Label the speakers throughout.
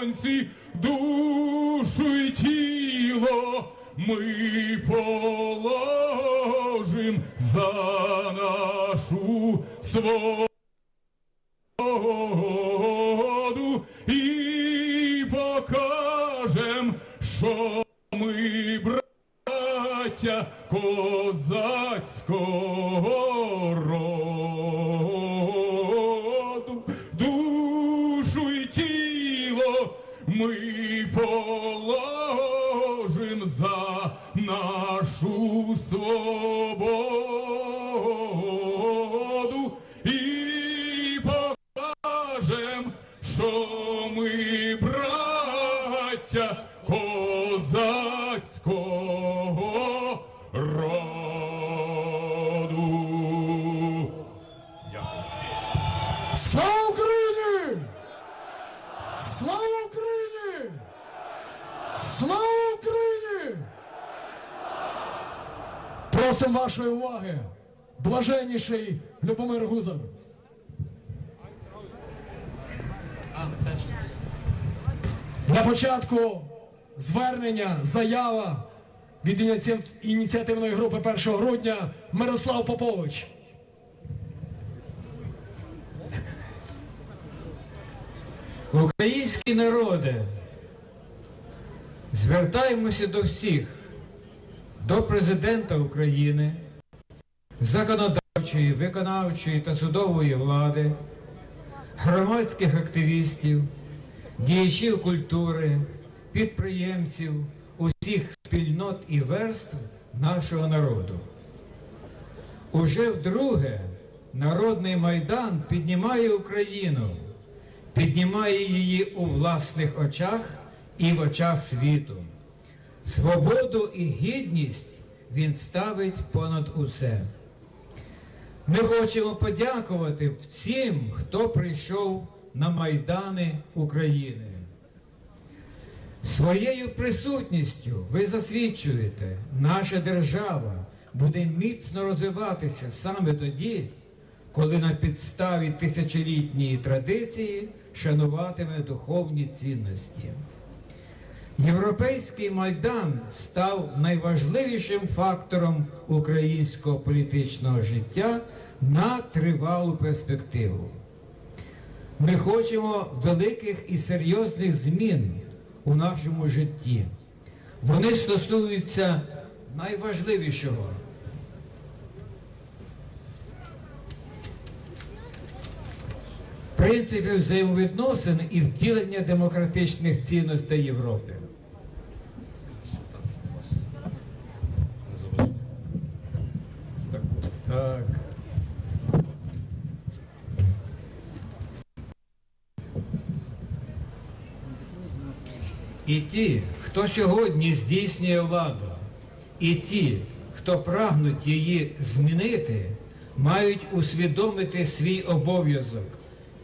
Speaker 1: сонці, душу й тіло ми положим за нашу свободу
Speaker 2: Слава Україні! Слава Україні! Слава Україні! Просимо вашої уваги. Блаженніший Любомир Гузар. На початку звернення, заява від ініціативної групи 1 грудня Мирослав Попович.
Speaker 3: Українські народи, звертаємося до всіх, до президента України, законодавчої, виконавчої та судової влади, громадських активістів, діячів культури, підприємців, усіх спільнот і верств нашого народу. Уже вдруге народний майдан піднімає Україну, піднімає її у власних очах і в очах світу. Свободу і гідність він ставить понад усе. Ми хочемо подякувати всім, хто прийшов на майдани України. Своєю присутністю ви засвідчуєте, наша держава буде міцно розвиватися саме тоді, коли на підставі тисячолітньої традиції шануватиме духовні цінності. Європейський майдан став найважливішим фактором українського політичного життя на тривалу перспективу. Ми хочемо великих і серйозних змін у нашому житті. Вони стосуються найважливішого. Принципів взаємовідносин і втілення демократичних цінностей Європи. Так. І ті, хто сьогодні здійснює владу, і ті, хто прагнуть її змінити, мають усвідомити свій обов'язок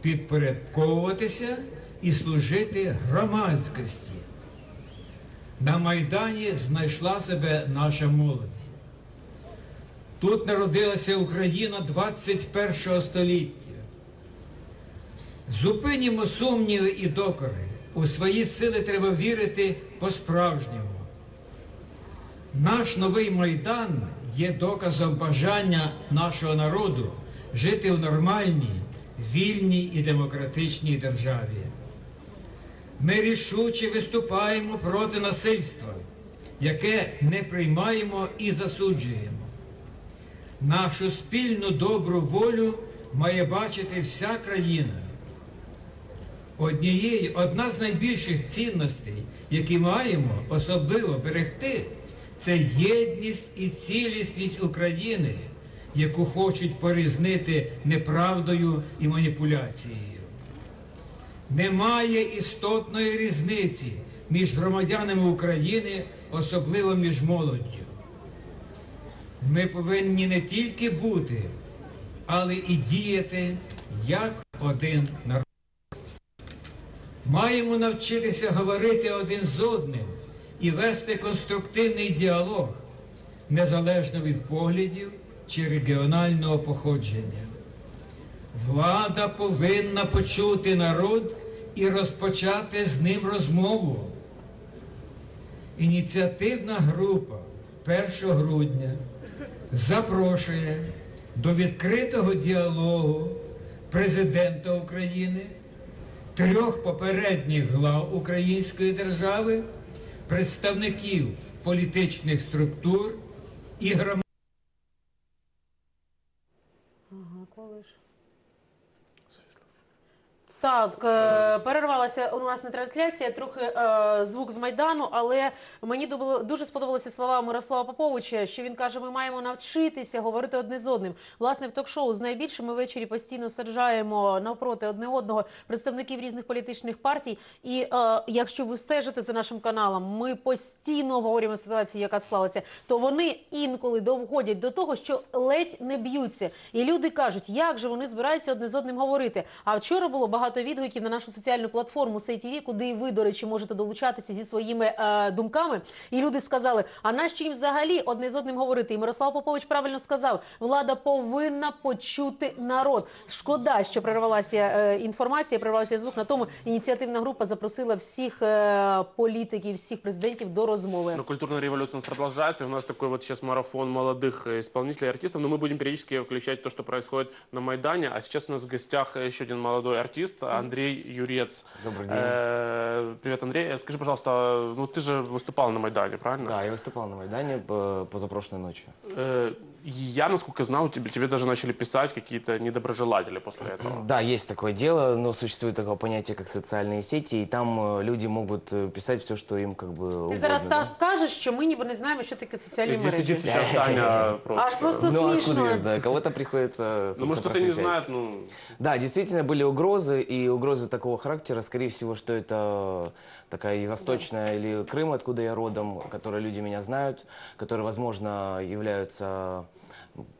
Speaker 3: підпорядковуватися і служити громадськості. На Майдані знайшла себе наша молодь. Тут народилася Україна 21 століття. Зупинімо сумніви і докори. У свої сили треба вірити по-справжньому. Наш новий майдан є доказом бажання нашого народу жити в нормальній, вільній і демократичній державі. Ми рішуче виступаємо проти насильства, яке не приймаємо і засуджуємо. Нашу спільну добру волю має бачити вся країна. Однією, одна з найбільших цінностей, які маємо особливо берегти, це єдність і цілісність України, яку хочуть порізнити неправдою і маніпуляцією. Немає істотної різниці між громадянами України, особливо між молоддю. Ми повинні не тільки бути, але і діяти як один народ. Маємо навчитися говорити один з одним і вести конструктивний діалог, незалежно від поглядів чи регіонального походження. Влада повинна почути народ і розпочати з ним розмову. Ініціативна група 1 грудня запрошує до відкритого діалогу президента України, трьох попередніх глав Української держави, представників політичних структур і громадян.
Speaker 4: Так, е, перервалася у нас не трансляція, трохи е, звук з майдану, але мені дуже сподобалися слова Мирослава Поповича, що він каже: ми маємо навчитися говорити одне з одним. Власне, в ток-шоу з найбільше ми ввечері постійно саджаємо навпроти одне одного представників різних політичних партій. І е, якщо ви стежите за нашим каналом, ми постійно обговорюємо ситуацію, яка склалася, то вони інколи доводять до того, що ледь не б'ються. І люди кажуть, як же вони збираються одне з одним говорити. А вчора було багато відгуків на нашу соціальну платформу SayTV, куди і ви, до речі, можете долучатися зі своїми е, думками. І люди сказали: а нащо їм взагалі одне з одним говорити? І Мирослав Попович правильно сказав: влада повинна почути народ. Шкода, що перервалася е, інформація, перервався звук. На тому ініціативна група запросила всіх е, політиків, всіх президентів до розмови.
Speaker 5: Но культурная революция у нас продолжается. У нас такой вот сейчас марафон молодых э, исполнителей, артистов. Но мы будем периодически включать то, что происходит на Майдане. А сейчас у нас в гостях еще один молодой артист, Андрей Юрец.
Speaker 6: Добрый день.
Speaker 5: Э, Привет, Андрей. Э, Скажи, пожалуйста, ну ты же выступал на Майдане, правильно?
Speaker 6: Да, я выступал на Майдане по- позапрошлой ночью.
Speaker 5: Э, Я, насколько знал, тебе, тебе даже начали писать какие-то недоброжелатели после этого.
Speaker 6: Да, есть такое дело, но существует такое понятие, как социальные сети, и там э, люди могут э, писать все, что им как бы
Speaker 4: Ти
Speaker 6: угодно.
Speaker 4: зараз
Speaker 6: да.
Speaker 4: так кажеш, що ми ніби не знаємо, що таке соціальні
Speaker 5: Где сидит
Speaker 4: мережі.
Speaker 5: сейчас Таня просто?
Speaker 4: Аж просто
Speaker 6: Ну, откуда
Speaker 4: смішно.
Speaker 6: я знаю? Кого-то приходится,
Speaker 5: Ну,
Speaker 6: собственно,
Speaker 5: может, кто-то не
Speaker 6: просвещать.
Speaker 5: знает, ну...
Speaker 6: Да, действительно были угрозы, и угрозы такого характера, скорее всего, что это такая и восточная или Крым, откуда я родом, которые люди меня знают, которые, возможно, являются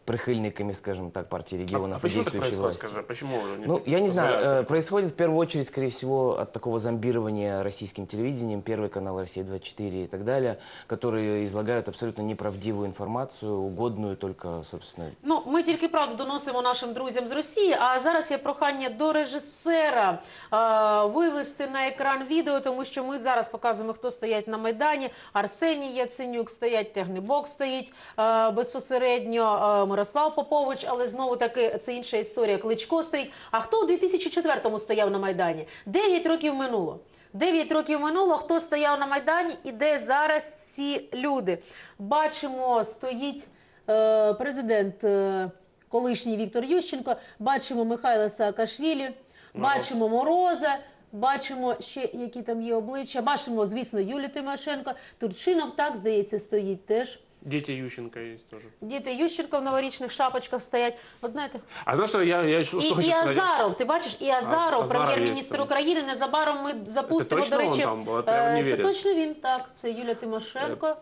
Speaker 6: прихильниками, скажем так, партии
Speaker 5: А,
Speaker 6: регионов
Speaker 5: а
Speaker 6: и
Speaker 5: почему так
Speaker 6: действующей
Speaker 5: происходит,
Speaker 6: власти.
Speaker 5: скажи? Почему? они
Speaker 6: Ну, я не знаю,
Speaker 5: позволяют
Speaker 6: э,
Speaker 5: себе?
Speaker 6: происходит в первую очередь, скорее всего, от такого зомбирования российским телевидением, Первый канал Россия-24 и так далее, которые излагают абсолютно неправдивую информацию, угодную только, собственно,
Speaker 4: Ну, ми тільки правду доносимо нашим друзям з Росії. А зараз є прохання до режисера е, вивести на екран відео, тому що ми зараз показуємо, хто стоять на майдані. Арсеній Яценюк стоять, Тягнебок стоїть е, безпосередньо. е, Мирослав Попович, але знову таки це інша історія. Кличко стоїть. А хто у 2004-му стояв на майдані? Дев'ять років минуло. Дев'ять років минуло. Хто стояв на майдані і де зараз ці люди? Бачимо, стоїть е, президент е, колишній Віктор Ющенко, бачимо Михайла Саакашвілі, бачимо Мороза. Бачимо ще які там є обличчя. Бачимо, звісно, Юлію Тимошенко. Турчинов так здається стоїть теж.
Speaker 5: Дети Ющенко есть тоже.
Speaker 4: Діти Ющенко в новорічних шапочках стоять. От знаєте,
Speaker 5: А знаешь, что я, я что
Speaker 4: і,
Speaker 5: хочу
Speaker 4: і
Speaker 5: сказать?
Speaker 4: Азаров, ти бачиш, і Азаров,
Speaker 5: Азаров
Speaker 4: прем'єр-міністр
Speaker 5: є там.
Speaker 4: України. Незабаром ми запустимо.
Speaker 5: точно
Speaker 4: до речі,
Speaker 5: він там був? Я не
Speaker 4: е, це
Speaker 5: вірю.
Speaker 4: точно він. Так, це Юлія Тимошенко.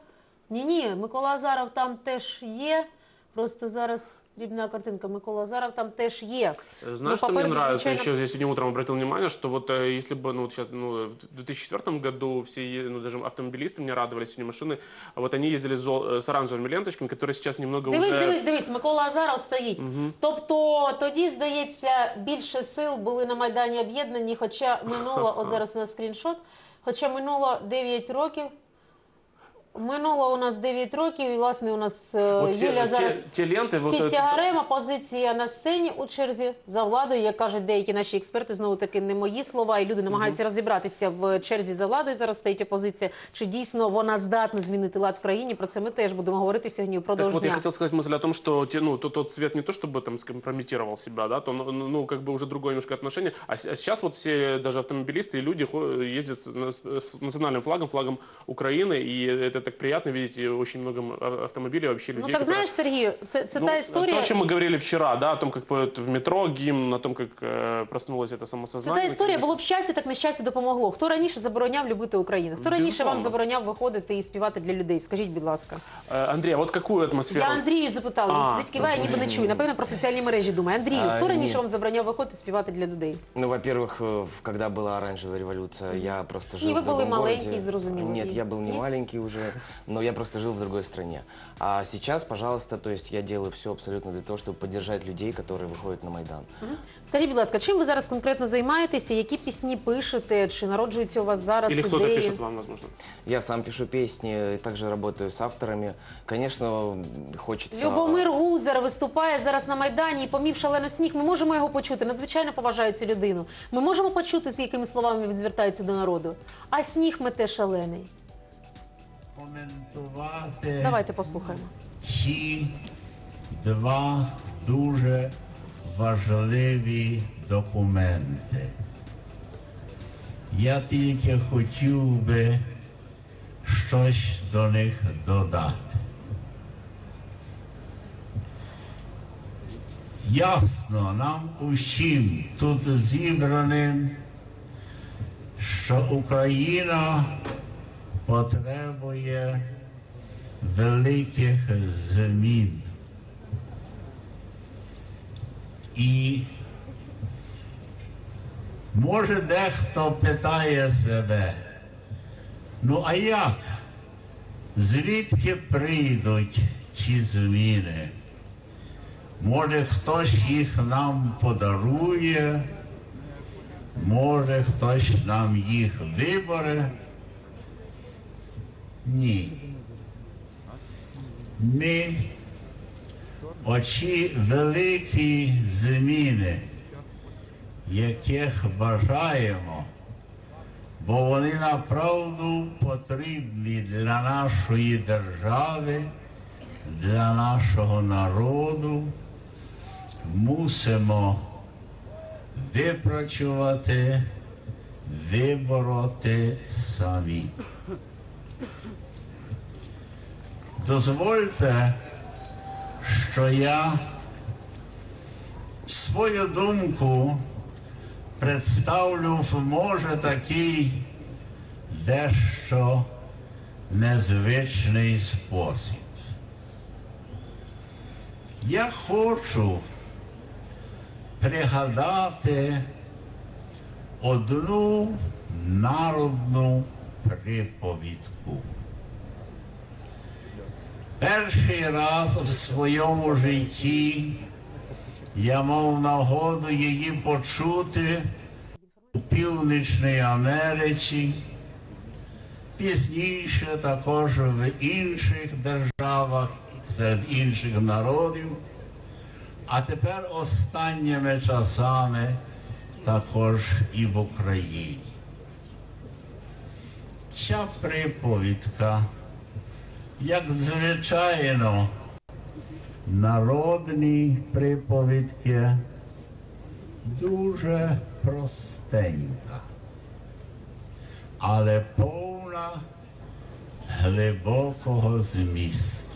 Speaker 4: Ні, ні, Микола Азаров там теж є. Просто зараз дрібна картинка. Микола Азаров там теж є.
Speaker 5: Знаешь,
Speaker 4: Ну,
Speaker 5: что мне
Speaker 4: попереду,
Speaker 5: нравится?
Speaker 4: звичайно,
Speaker 5: Еще я сегодня утром обратил внимание, что вот э, если бы, ну, вот сейчас, ну, в 2004 году все, е- ну, даже автомобилисты мне радовались, сегодня машины, а вот они ездили с, жел- э, с оранжевыми ленточками, которые сейчас немного
Speaker 4: Дивись,
Speaker 5: уже...
Speaker 4: дивись, дивись, Микола Азаров стоїть. Тобто тоді, здається, більше сил були на Майдані об'єднані, хоча минуло, от зараз у нас скріншот, хоча минуло 9 років. Минуло у нас 9 років, і власне у нас е,
Speaker 5: Вот те,
Speaker 4: Юля
Speaker 5: те-
Speaker 4: зараз
Speaker 5: те ленты, вот
Speaker 4: під
Speaker 5: это-
Speaker 4: тягарем, опозиція на сцені у черзі за владою, як кажуть деякі наші експерти, знову таки не мої слова, і люди намагаються розібратися в черзі за владою. Зараз стоїть опозиція. Чи дійсно вона здатна змінити лад в країні? Про це ми теж будемо говорити сьогодні
Speaker 5: Так
Speaker 4: впродовж
Speaker 5: вот, я
Speaker 4: дня.
Speaker 5: хотел сказать мысль о том, что те- ну, тот, тот цвет не то, чтобы там скомпрометировал себя, да, то, ну, ну, как бы уже другое немножко отношение. А, с- а сейчас вот все даже автомобилисты и люди хо- ездят с, на- с национальным флагом, флагом Украины, и это так приятно видеть и очень много м- а- автомобилей вообще людей.
Speaker 4: Ну так
Speaker 5: которые-
Speaker 4: знаєш, Сергію, це, це
Speaker 5: Ну,
Speaker 4: та історія.
Speaker 5: То, о чем мы говорили вчера, да, о том, как поют в метро гимн, о том, как э, проснулось это
Speaker 4: Це
Speaker 5: самосознание.
Speaker 4: та історія було б щастя, так нещастя допомогло. Хто раніше забороняв любити Україну? Хто раніше
Speaker 5: Безусловно.
Speaker 4: вам забороняв виходити і співати для людей? Скажіть, будь ласка.
Speaker 5: Э, Андрей, а вот какую атмосферу?
Speaker 4: Я Андрію запитала,
Speaker 5: А,
Speaker 4: він сидить киває, ніби не чує. Напевно, про соціальні мережі думає. Андрію,
Speaker 6: А,
Speaker 4: хто раніше
Speaker 6: ні.
Speaker 4: вам забороняв виходити і співати для людей?
Speaker 6: Ну, во-первых, э, в- когда была оранжевая революция, я просто жил
Speaker 4: вы
Speaker 6: в
Speaker 4: были
Speaker 6: другом
Speaker 4: маленький,
Speaker 6: городе.
Speaker 4: зрозумело,
Speaker 6: Нет,
Speaker 4: и-
Speaker 6: я был не
Speaker 4: Нет?
Speaker 6: маленький уже. но я просто жил в другой стране. А сейчас, пожалуйста, то есть я делаю все абсолютно для того, чтобы поддержать людей, которые выходят на Майдан.
Speaker 4: Скажіть, будь ласка, чим ви зараз конкретно займаєтеся? Які пісні пишете? Чи народжуються у вас зараз
Speaker 5: Или кто-то
Speaker 4: ідеї?
Speaker 5: пишет вам, возможно.
Speaker 6: Я сам пишу песни, и также работаю с авторами. Конечно, хочется...
Speaker 4: Любомир Гузар виступає зараз на майдані і помів шалено сніг. Ми можемо його почути. Надзвичайно поважаю цю людину. Ми можемо почути, з якими словами він звертається до народу. А сніг мете шалений.
Speaker 7: коментувати
Speaker 4: Давайте послухаємо.
Speaker 7: ці два дуже важливі документи. Я тільки хотів би щось до них додати. Ясно нам усім тут зібраним, що Україна потребує великих змін. І може дехто питає себе, ну а як? Звідки прийдуть ці зміни? Може хтось їх нам подарує, може хтось нам їх вибере. Ні. Ми оці великі зміни, яких бажаємо, бо вони направду потрібні для нашої держави, для нашого народу, мусимо випрацювати, вибороти самі. Дозвольте, що я свою думку представлю в може такий дещо незвичний спосіб. Я хочу пригадати одну народну приповідку. Перший раз в своєму житті я мав нагоду її почути у Північній Америці, пізніше також в інших державах, серед інших народів, а тепер останніми часами також і в Україні. Ця приповідка як звичайно, народні приповідки дуже простенька, але повна глибокого змісту.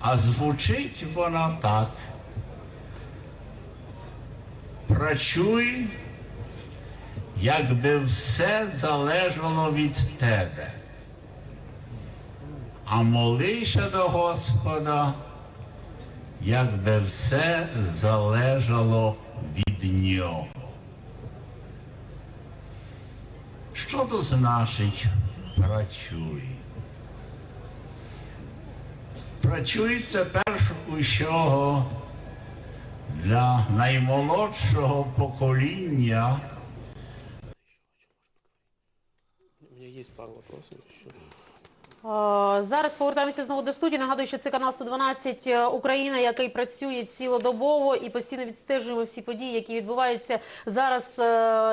Speaker 7: А звучить вона так. Працюй, якби все залежало від тебе а молися до Господа, якби все залежало від нього. Що то значить працюй? Працюй це перш усього для наймолодшого покоління.
Speaker 5: У меня есть пару.
Speaker 4: Е, Зараз повертаємося знову до студії. Нагадую, що це канал 112 е, Україна, який працює цілодобово і постійно відстежуємо всі події, які відбуваються зараз е,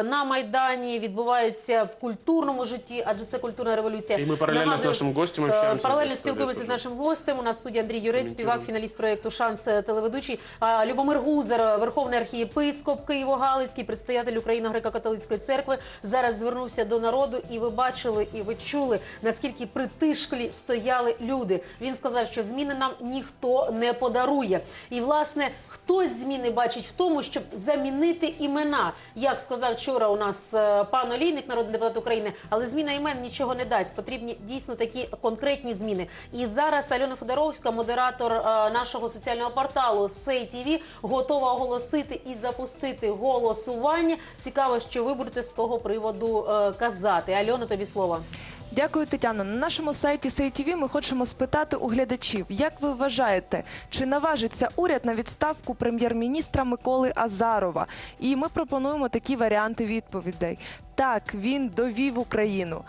Speaker 4: на майдані, відбуваються в культурному житті, адже це культурна революція.
Speaker 5: І ми паралельно з нашим гостем
Speaker 4: е,
Speaker 5: общаємося
Speaker 4: Паралельно спілкуємося з нашим гостем. У нас в студії Андрій Юрець, співак, фіналіст проєкту Шанс е, телеведучий. Любомир Гузер, верховний архієпископ Києво-Галицький, предстоятель Україно греко-католицької церкви, зараз звернувся до народу, і ви бачили, і ви чули наскільки притишклі стояли люди. Він сказав, що зміни нам ніхто не подарує. І власне хтось зміни бачить в тому, щоб замінити імена. Як сказав вчора у нас е, пан Олійник, народний депутат України, але зміна імен нічого не дасть. Потрібні дійсно такі конкретні зміни. І зараз Альона Федоровська, модератор е, нашого соціального порталу Сей ТВ, готова оголосити і запустити голосування. Цікаво, що ви будете з того приводу е, казати. Альона, тобі слово.
Speaker 8: Дякую, Тетяно. На нашому сайті СейТІВІ ми хочемо спитати у глядачів, як ви вважаєте, чи наважиться уряд на відставку прем'єр-міністра Миколи Азарова? І ми пропонуємо такі варіанти відповідей. Так, він довів Україну.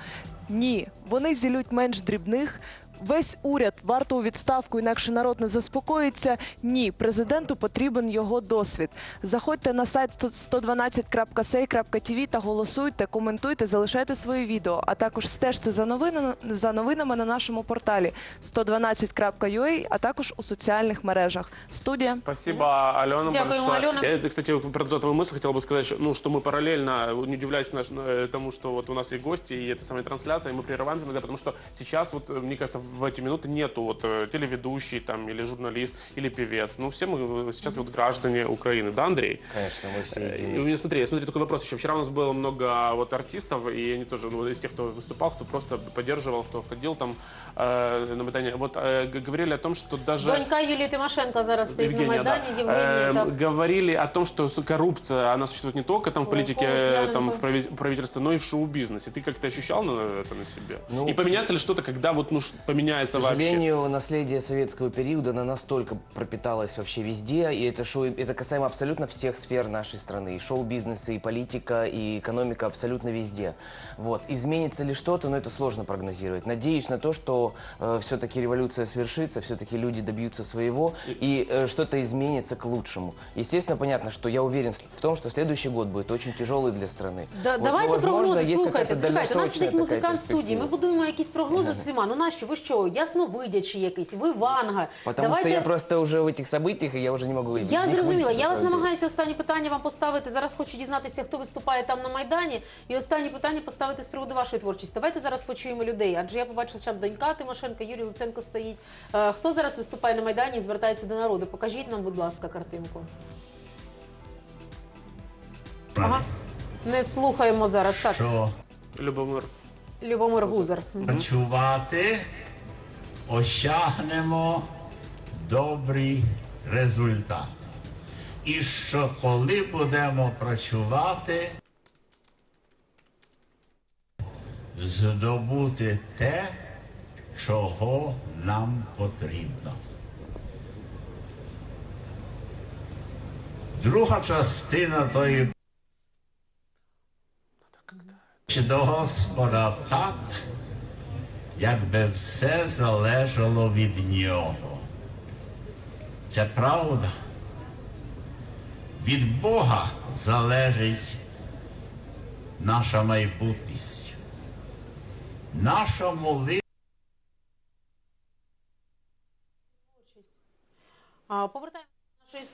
Speaker 8: Ні, вони зілють менш дрібних Весь уряд варто у відставку, інакше народ не заспокоїться. Ні, президенту потрібен його досвід. Заходьте на сайт 112.sei.tv та голосуйте, коментуйте, залишайте свої відео, а також стежте за новинами за новинами на нашому порталі 112.ua, а також у соціальних мережах. Студія.
Speaker 5: Спасибо, Алена,
Speaker 4: Дякуємо,
Speaker 5: большое.
Speaker 4: Алена.
Speaker 5: Я, это, кстати, продолжая твою мысль, хотел бы сказать, что, ну, что мы параллельно, не удивляясь наш, э, тому, что вот у нас и гости, и это самая трансляция, и мы прерываем иногда, потому что сейчас, вот, э, мне кажется, в эти минуты нету вот э, телеведущий там, или журналист, или певец. Ну, все мы э, сейчас вот граждане Украины. Да, Андрей?
Speaker 6: Конечно, мы все
Speaker 5: Э,
Speaker 6: едины.
Speaker 5: И у меня, смотри, смотри, такой вопрос еще. Вчера у нас было много вот артистов, и они тоже, ну, из тех, кто выступал, кто просто поддерживал, кто ходил там э, на Майдане. Вот э, г- говорили о том, что даже...
Speaker 4: Донька Юлії Тимошенко зараз стоїть на
Speaker 5: Евгения,
Speaker 4: Майдані.
Speaker 5: да.
Speaker 4: Євгенія,
Speaker 5: Эм,
Speaker 4: так.
Speaker 5: Говорили о том, что с- коррупция, она существует не только там в
Speaker 4: Ой,
Speaker 5: политике,
Speaker 4: Павел
Speaker 5: э,
Speaker 4: Пьяненко.
Speaker 5: там в прави- правительстве, но и в шоу-бизнесе. Ты как-то ощущал на- это на себе?
Speaker 6: Ну,
Speaker 5: и поменяется ли что-то, когда вот ну ш-
Speaker 6: К
Speaker 5: поменяется вообще?
Speaker 6: сожалению, наследие советского периода оно настолько пропиталось вообще везде, и это шоу, это касаемо абсолютно всех сфер нашей страны, и шоу-бизнеса, и политика, и экономика абсолютно везде. Вот. Изменится ли что-то, но это сложно прогнозировать. Надеюсь на то, что все-таки революция свершится, все-таки люди добьются своего, и э, что-то изменится к лучшему. Естественно, понятно, что я уверен в с- в том, что следующий год будет очень тяжелый для страны.
Speaker 4: Да,
Speaker 6: Вот,
Speaker 4: давайте
Speaker 6: ну, возможно,
Speaker 4: прогнози.
Speaker 6: есть
Speaker 4: Слухайте,
Speaker 6: какая-то
Speaker 4: слухайте, у нас
Speaker 6: дальносрочная
Speaker 4: сидить
Speaker 6: такая
Speaker 4: музикант в студії.
Speaker 6: перспектива.
Speaker 4: Ми будуємо якісь прогнози з усіма. Ну нащо? Ви що? Ясновидячий якийсь, ви Ванга.
Speaker 6: Потому
Speaker 4: Давайте...
Speaker 6: что я просто уже в этих событиях, и я уже не могу из
Speaker 4: Я
Speaker 6: них
Speaker 4: зрозуміла.
Speaker 6: выйти,
Speaker 4: Я
Speaker 6: на
Speaker 4: вас
Speaker 6: самом деле.
Speaker 4: намагаюся останні питання вам поставити. Зараз хочу дізнатися, хто виступає там на майдані. І останні питання поставити з приводу вашої творчості. Давайте зараз почуємо людей. Адже я побачила, що там донька Тимошенко, Юрій Луценко стоїть. Е, Хто зараз виступає на майдані і звертається до народу? Покажіть нам, будь ласка, картинку. Ага. Не слухаємо зараз. Так,
Speaker 7: що
Speaker 5: Любомир.
Speaker 4: Любомир Гузар.
Speaker 7: працювати осягнемо добрий результат. І що коли будемо працювати, здобути те, чого нам потрібно. Друга частина тої чи до Господа так, якби все залежало від нього. Це правда. Від Бога залежить наша майбутність. Наша молитва.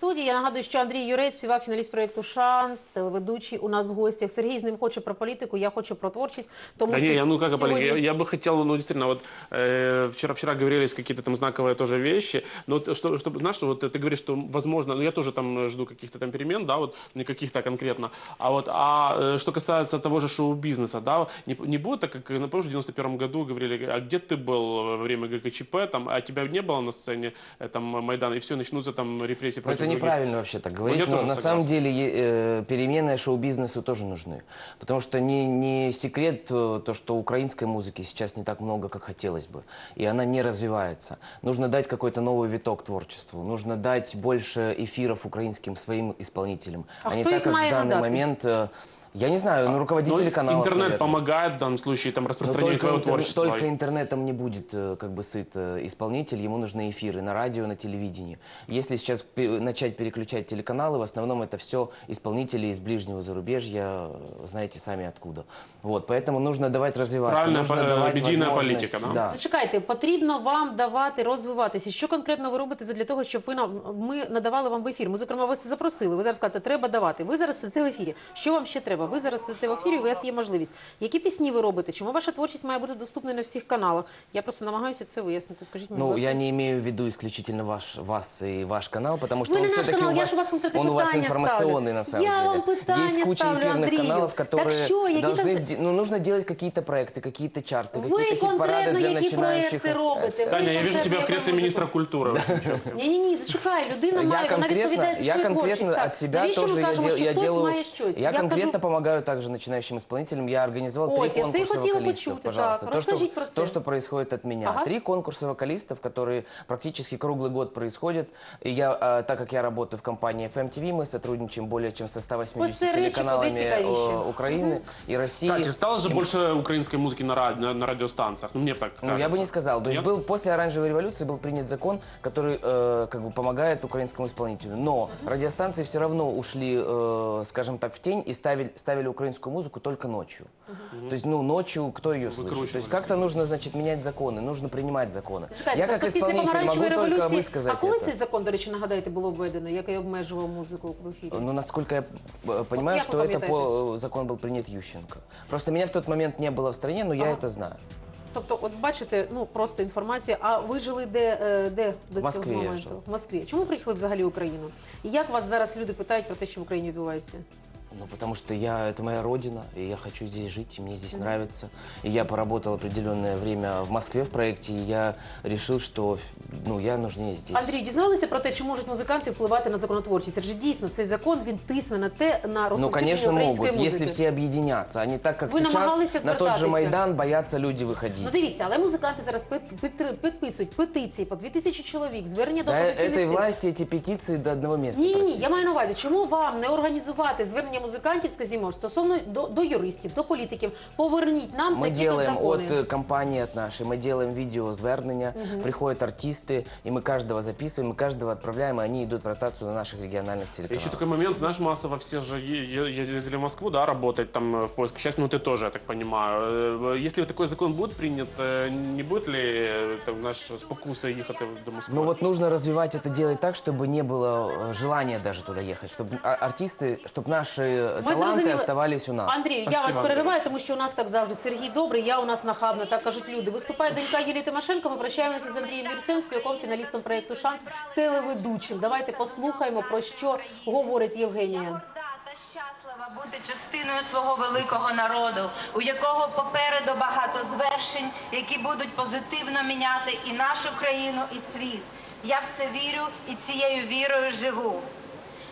Speaker 4: студії. Я нагадую, що Андрій Юрець, співак, фіналіст проєкту Шанс, телеведучий у нас в гостях. Сергій з ним хоче про політику, я хочу про творчість. Тому
Speaker 5: Да
Speaker 4: що
Speaker 5: не, я, ну как о
Speaker 4: сьогодні...
Speaker 5: политике? Я, я бы хотел, ну действительно, вот э, вчера, вчера говорились какие-то там знаковые тоже вещи, но вот, что, чтобы, знаешь, вот ты говоришь, что возможно, ну я тоже там жду каких-то там перемен, да, вот не каких-то конкретно, а вот, а э, что касается того же шоу-бизнеса, да, не, не будет так, как, ну, помнишь, в 91 году говорили, а где ты был во время ГКЧП, там, а тебя не было на сцене, э, там, Майдана, и все, начнутся там репрессии
Speaker 6: Но
Speaker 5: против
Speaker 6: это
Speaker 5: других.
Speaker 6: неправильно вообще так говорить.
Speaker 5: я
Speaker 6: но
Speaker 5: тоже
Speaker 6: на
Speaker 5: согласен.
Speaker 6: самом деле е- э, перемены шоу-бизнесу тоже нужны. Потому что не, не секрет э, то, что украинской музыки сейчас не так много, как хотелось бы. И она не развивается. Нужно дать какой-то новый виток творчеству. Нужно дать больше эфиров украинским своим исполнителям.
Speaker 4: А
Speaker 6: не
Speaker 4: кто
Speaker 6: так,
Speaker 4: их
Speaker 6: как в
Speaker 4: має
Speaker 6: данный
Speaker 4: надати?
Speaker 6: момент... э, Я не знаю, ну, руководители
Speaker 5: Ну,
Speaker 6: каналов,
Speaker 5: интернет
Speaker 6: наверное.
Speaker 5: помогает в данном случае там
Speaker 6: Но
Speaker 5: распространению
Speaker 6: только,
Speaker 5: твоего
Speaker 6: интер-
Speaker 5: творчества.
Speaker 6: только интернетом не будет э, как бы сыт э, исполнитель, ему нужны эфиры на радио, на телевидении. Если сейчас пе- начать переключать телеканалы, в основном это все исполнители из ближнего зарубежья, э, знаете сами откуда. Вот, поэтому нужно давать развиваться.
Speaker 5: Правильная
Speaker 6: нужно
Speaker 5: по-
Speaker 6: давать
Speaker 5: медийная
Speaker 6: возможность,
Speaker 5: политика, да?
Speaker 6: да.
Speaker 4: Зачекайте, потрібно вам давати розвиватися. Що конкретно ви робите для того, щоб ви нам ми надавали вам в ефір? Ми зокрема вас запросили. Ви зараз кажете, треба давати. Ви зараз сидите в ефірі. Що вам ще треба? Ви зараз сидите в ефірі. У вас є можливість. Які пісні ви робите? Чому ваша творчість має бути доступна на всіх каналах? Я просто намагаюся це вияснити. Скажіть мені, будь
Speaker 6: Ну,
Speaker 4: ласка.
Speaker 6: я не имею в виду исключительно ваш, вас и ваш канал, потому что
Speaker 4: Вы
Speaker 6: он
Speaker 4: не наш
Speaker 6: все-таки
Speaker 4: канал,
Speaker 6: у
Speaker 4: я
Speaker 6: вас,
Speaker 4: ж у вас конкретне
Speaker 6: он у вас
Speaker 4: питання
Speaker 6: информационный
Speaker 4: ставлю.
Speaker 6: на самом
Speaker 4: Я
Speaker 6: деле.
Speaker 4: вам питання
Speaker 6: Есть куча
Speaker 4: ставлю,
Speaker 6: эфирных
Speaker 4: Андрію.
Speaker 6: каналов,
Speaker 4: Так
Speaker 6: которые
Speaker 4: що, які
Speaker 6: должны,
Speaker 4: там-
Speaker 6: сде- ну, нужно делать какие-то проекты, какие-то чарты,
Speaker 4: Ви
Speaker 6: какие-то хит-парады
Speaker 4: конкретно
Speaker 6: для
Speaker 4: які
Speaker 6: начинающих.
Speaker 4: проекти
Speaker 6: ос-
Speaker 4: робите?
Speaker 5: Таня, я вижу тебя в кресле министра
Speaker 4: культури.
Speaker 5: культуры. очень четко.
Speaker 4: Ні, ні, ні, зачекай. Людина
Speaker 6: Я
Speaker 4: має, вона
Speaker 6: конкретно,
Speaker 4: відповідає за
Speaker 6: я
Speaker 4: свою
Speaker 6: конкретно
Speaker 4: творчість. Так.
Speaker 6: от себя
Speaker 4: Навіщо
Speaker 6: тоже
Speaker 4: ми
Speaker 6: я,
Speaker 4: кажемо,
Speaker 6: дел-
Speaker 4: що
Speaker 6: я
Speaker 4: хтось
Speaker 6: делаю,
Speaker 4: має щось?
Speaker 6: я конкретно
Speaker 4: кажу,
Speaker 6: помогаю также начинающим исполнителям. Я организовал
Speaker 4: Ось,
Speaker 6: три
Speaker 4: я це і
Speaker 6: конкурса
Speaker 4: хотіла
Speaker 6: вокалистов,
Speaker 4: почути,
Speaker 6: пожалуйста.
Speaker 4: так.
Speaker 6: То, что,
Speaker 4: Розкажіть про це.
Speaker 6: то, что происходит от меня.
Speaker 4: Ага.
Speaker 6: Три конкурса вокалистов, которые практически круглый год происходят. И я, э, так как я работаю в компании FMTV, мы сотрудничаем более чем со 180
Speaker 4: Вот це речі
Speaker 6: телеканалами
Speaker 4: куди цікавіші.
Speaker 6: э, Украины и России.
Speaker 5: Кстати, стало же больше украинской музыки на, ра- на, на радиостанциях. Ну, мне так
Speaker 6: Ну,
Speaker 5: кажется.
Speaker 6: я бы не сказал. То есть
Speaker 5: Нет?
Speaker 6: был после оранжевой революции был принят закон, который э, как бы помогает украинскому исполнителю. Но радиостанции все равно ушли, э, скажем так, в тень и ставили, ставили украинскую музыку только ночью. То есть, ну, ночью кто ее слышит? То есть как-то нужно, значит, менять законы, нужно принимать законы.
Speaker 4: Чекайте,
Speaker 6: я как
Speaker 4: тобто після
Speaker 6: исполнитель могу
Speaker 4: помаранчевої
Speaker 6: только
Speaker 4: революції,
Speaker 6: высказать
Speaker 4: а коли
Speaker 6: это.
Speaker 4: цей закон, до речі, нагадайте, було введено, який обмежував музику в ефірі?
Speaker 6: Ну, насколько я э, понимаю,
Speaker 4: як ви
Speaker 6: что это
Speaker 4: пам'ятаєте?
Speaker 6: по, э, закон был принят Ющенко. Просто меня в тот момент не было в стране, но я это знаю.
Speaker 4: Тобто, от бачите, ну просто інформація. А ви жили де, е, де до
Speaker 6: В Москві
Speaker 4: цього
Speaker 6: я
Speaker 4: моменту?
Speaker 6: жив.
Speaker 4: В Москві. Чому приїхали взагалі в Україну? І як вас зараз люди питають про те, що в Україні відбувається?
Speaker 6: Ну, потому что я, это моя родина, и я хочу здесь жить, и мне здесь нравится. И я поработал определенное время в Москве в проекте, и я решил, что, ну, я нужнее здесь.
Speaker 4: Андрій, дізналися про те, чи можуть музиканти впливати на законотворчість? Адже дійсно цей закон він тисне на те на
Speaker 6: Ну,
Speaker 4: розповсюдження
Speaker 6: конечно,
Speaker 4: української
Speaker 6: могут,
Speaker 4: музики.
Speaker 6: если все объединятся. Они так, как
Speaker 4: Вы намагалися
Speaker 6: сейчас, на тот же
Speaker 4: звертатися.
Speaker 6: Майдан боятся люди выходить.
Speaker 4: Ну дивіться, але музиканти зараз пит- пит- підписують петиції по 2000 чоловік, звернення до
Speaker 6: да,
Speaker 4: опозиційних
Speaker 6: этой
Speaker 4: сил.
Speaker 6: власти эти петиции до одного места
Speaker 4: Ні, ні, ні,
Speaker 6: просить.
Speaker 4: я маю на увазі, чому вам не організувати звернення музикантів, скажімо, стосовно до, до юристів, до політиків, поверніть нам
Speaker 6: Мы
Speaker 4: такі
Speaker 6: делаем
Speaker 4: закони.
Speaker 6: от э, компании, от нашей, мы делаем видео звернення, приходят артисты, и мы каждого записываем, мы каждого отправляем, и они идут в ротацию на наших региональных телеканалах.
Speaker 5: Еще такой момент, знаешь, массово все же е- е- ездили в Москву, да, работать там э, в поиске. Сейчас, ну ты тоже, я так понимаю. Э, Если такой закон будет принят, э, не будет ли э, там, наш спокуса ехать до Москвы?
Speaker 6: Ну вот нужно развивать это делать так, чтобы не было э, желания даже туда ехать, чтобы а- артисты, чтобы наши
Speaker 4: Ми
Speaker 6: оставались у нас.
Speaker 4: Андрію, я
Speaker 5: Спасибо,
Speaker 4: вас перериваю, тому що у нас так завжди Сергій добрий, я у нас нахабна, так кажуть люди. Виступає донька Юлії Тимошенко. Ми прощаємося з Андрієм Юрцем, співаком, фіналістом проєкту Шанс, телеведучим. Давайте послухаємо про що говорить Євгенія.
Speaker 9: Та щаслива бути частиною свого великого народу, у якого попереду багато звершень, які будуть позитивно міняти і нашу країну, і світ. Я в це вірю і цією вірою живу.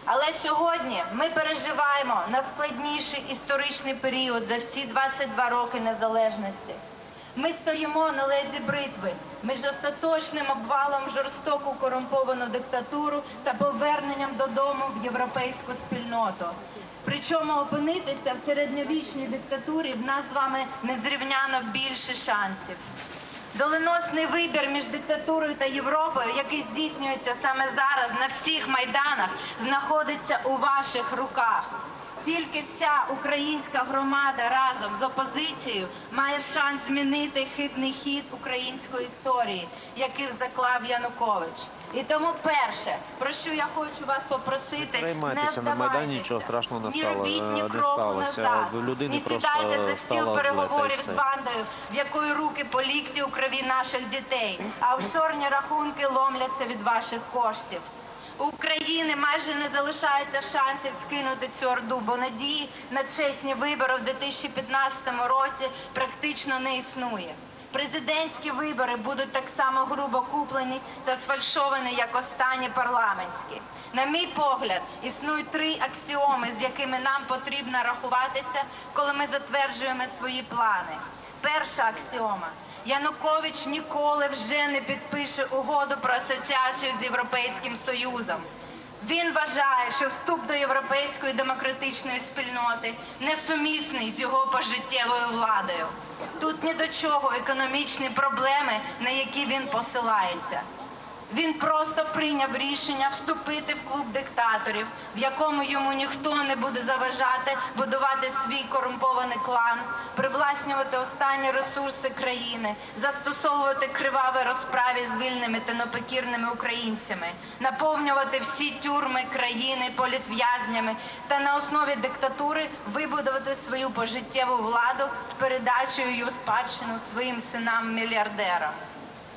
Speaker 9: Але сьогодні ми переживаємо найскладніший історичний період за всі 22 роки незалежності. Ми стоїмо на лезі бритви між остаточним обвалом жорстоку корумповану диктатуру та поверненням додому в європейську спільноту. Причому опинитися в середньовічній диктатурі в нас з вами незрівняно більше шансів. Доленосний вибір між диктатурою та Європою, який здійснюється саме зараз на всіх майданах, знаходиться у ваших руках. Тільки вся українська громада разом з опозицією має шанс змінити хибний хід української історії, який заклав Янукович. І тому перше, про що я хочу вас попросити,
Speaker 10: Переймайтеся,
Speaker 9: не
Speaker 10: на Майдані нічого страшного не стало- не сталося. Людини просто
Speaker 9: сідайте за стіл переговорів з бандою, в якої руки по лікті у крові наших дітей, а офшорні рахунки ломляться від ваших коштів. У України майже не залишається шансів скинути цю орду, бо надії на чесні вибори в 2015 році практично не існує. Президентські вибори будуть так само грубо куплені та сфальшовані, як останні парламентські. На мій погляд, існують три аксіоми, з якими нам потрібно рахуватися, коли ми затверджуємо свої плани. Перша аксіома. Янукович ніколи вже не підпише угоду про асоціацію з Європейським Союзом. Він вважає, що вступ до європейської демократичної спільноти несумісний з його пожиттєвою владою. Тут ні до чого економічні проблеми, на які він посилається. Він просто прийняв рішення вступити в клуб диктаторів, в якому йому ніхто не буде заважати будувати свій корумпований клан, привласнювати останні ресурси країни, застосовувати криваві розправі з вільними та непокірними українцями, наповнювати всі тюрми країни політв'язнями та на основі диктатури вибудувати свою пожиттєву владу з передачею її спадщину своїм синам-мільярдерам.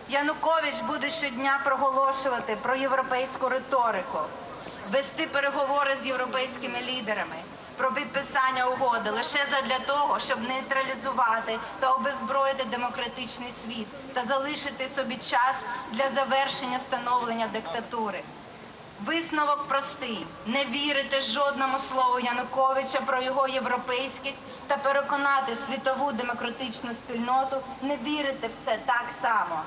Speaker 9: Янукович буде щодня проголошувати про європейську риторику, вести переговори з європейськими лідерами про підписання угоди лише задля того, щоб нейтралізувати та обезброїти демократичний світ та залишити собі час для завершення становлення диктатури. Висновок простий: не вірити жодному слову Януковича про його європейськість та переконати світову демократичну спільноту не вірити в це так само.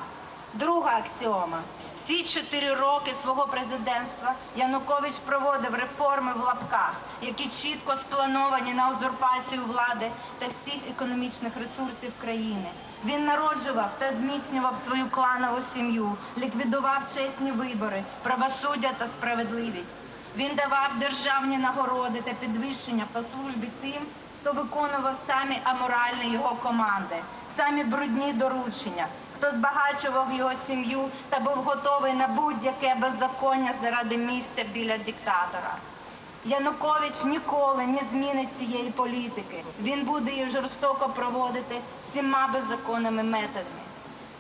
Speaker 9: Друга аксіома. Всі чотири роки свого президентства Янукович проводив реформи в лапках, які чітко сплановані на узурпацію влади та всіх економічних ресурсів країни. Він народжував та зміцнював свою кланову сім'ю, ліквідував чесні вибори, правосуддя та справедливість. Він давав державні нагороди та підвищення по службі тим, хто виконував самі аморальні його команди, самі брудні доручення, хто збагачував його сім'ю та був готовий на будь-яке беззаконня заради місця біля диктатора. Янукович ніколи не змінить цієї політики. Він буде її жорстоко проводити всіма беззаконними методами.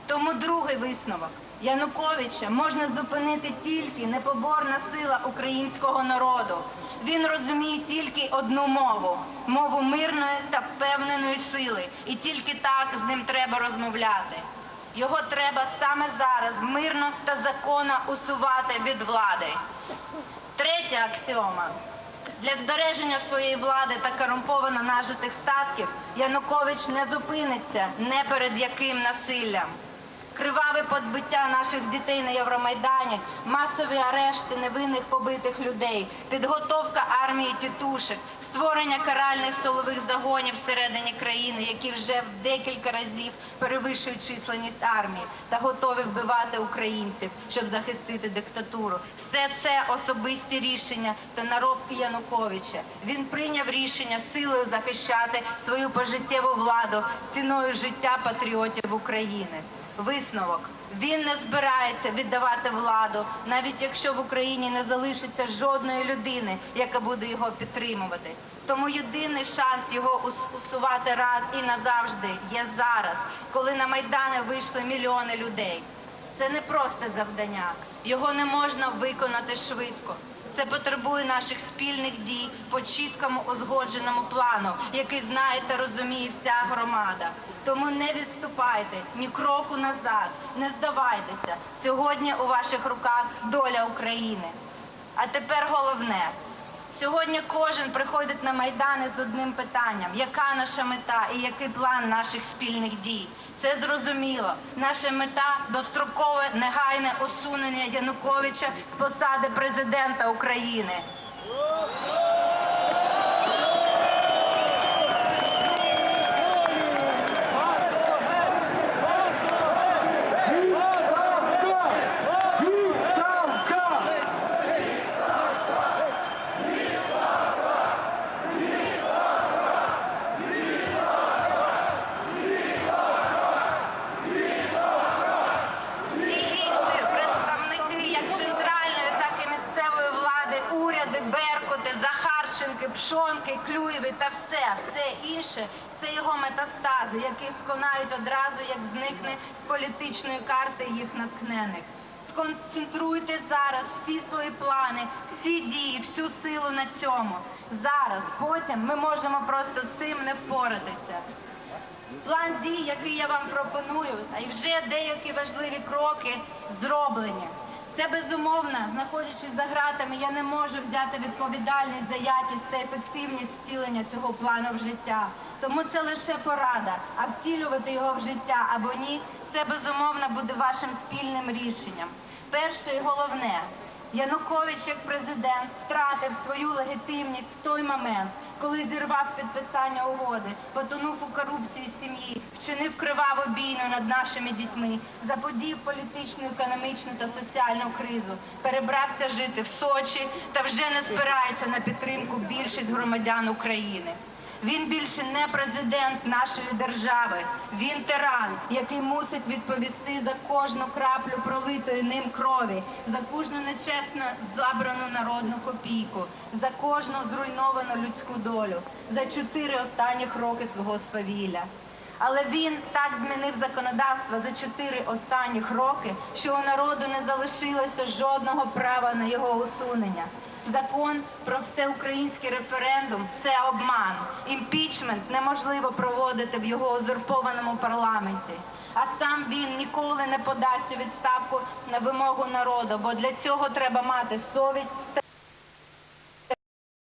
Speaker 9: Тому другий висновок. Януковича можна зупинити тільки непоборна сила українського народу. Він розуміє тільки одну мову мову мирної та впевненої сили. І тільки так з ним треба розмовляти. Його треба саме зараз мирно та законно усувати від влади. Третя аксіома. Для збереження своєї влади та корумповано нажитих статків Янукович не зупиниться не перед яким насиллям. Криваве подбиття наших дітей на Євромайдані, масові арешти невинних побитих людей, підготовка армії тітушек, створення каральних силових загонів всередині країни, які вже в декілька разів перевищують численність армії та готові вбивати українців, щоб захистити диктатуру. Все це особисті рішення та наробки Януковича. Він прийняв рішення силою захищати свою пожиттєву владу ціною життя патріотів України. Висновок. Він не збирається віддавати владу, навіть якщо в Україні не залишиться жодної людини, яка буде його підтримувати. Тому єдиний шанс його усувати раз і назавжди є зараз, коли на майдани вийшли мільйони людей. Це не просто завдання. Його не можна виконати швидко. Це потребує наших спільних дій по чіткому узгодженому плану, який знає та розуміє вся громада. Тому не відступайте ні кроку назад, не здавайтеся. Сьогодні у ваших руках доля України. А тепер головне. Сьогодні кожен приходить на майдани з одним питанням: яка наша мета і який план наших спільних дій? Це зрозуміло. Наша мета дострокове негайне усунення Януковича з посади президента України. Всі інші представники як центральної, так і місцевої влади, уряди, беркути, Пшонки, Клюєві та все, все інше це його метастази, які сконають одразу, як зникне з політичної карти їх натхнених. Сконцентруйте зараз всі свої плани, всі дії, всю силу на цьому. Зараз, потім ми можемо просто з цим не впоратися. План дій, який я вам пропоную, й вже деякі важливі кроки зроблені. Це безумовно, знаходячись за ґратами, я не можу взяти відповідальність за якість та ефективність втілення цього плану в життя. Тому це лише порада, а втілювати його в життя або ні, це безумовно буде вашим спільним рішенням. Перше і головне, Янукович як президент втратив свою легітимність в той момент, коли зірвав підписання угоди, потонув у корупції сім'ї, вчинив криваву бійну над нашими дітьми, заподів політичну, економічну та соціальну кризу, перебрався жити в Сочі та вже не спирається на підтримку більшість громадян України. Він більше не президент нашої держави. Він тиран, який мусить відповісти за кожну краплю пролитої ним крові, за кожну нечесно забрану народну копійку, за кожну зруйновану людську долю, за чотири останніх роки свого свавілля. Але він так змінив законодавство за чотири останніх роки, що у народу не залишилося жодного права на його усунення. Закон про всеукраїнський референдум це обман. Імпічмент неможливо проводити в його узурпованому парламенті. А сам він ніколи не подасть у відставку на вимогу народу, бо для цього треба мати совість